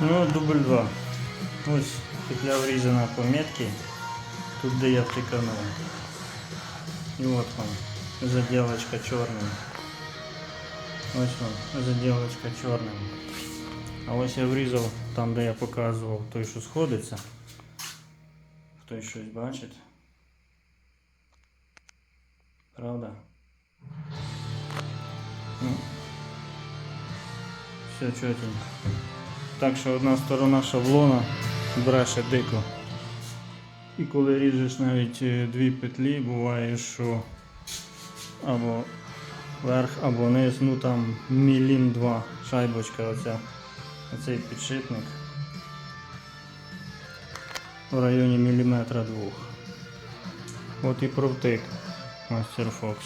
Ну, дубль 2. Ось петля врізана по метці, тут де я втиканув. І от вам заделочка чорним. Ось вам заделочка чорним. А ось я врізав там, де я показував той, що сходиться. Хтось щось бачить. Правда? Ну, все чотенько. Так що одна сторона шаблона бреше дико. І коли ріжеш навіть е, дві петлі, буває, що або верх, або низ, ну там мілім два шайбочка, оця, оцей підшипник в районі міліметра двох. От і провтик мастер Фокс.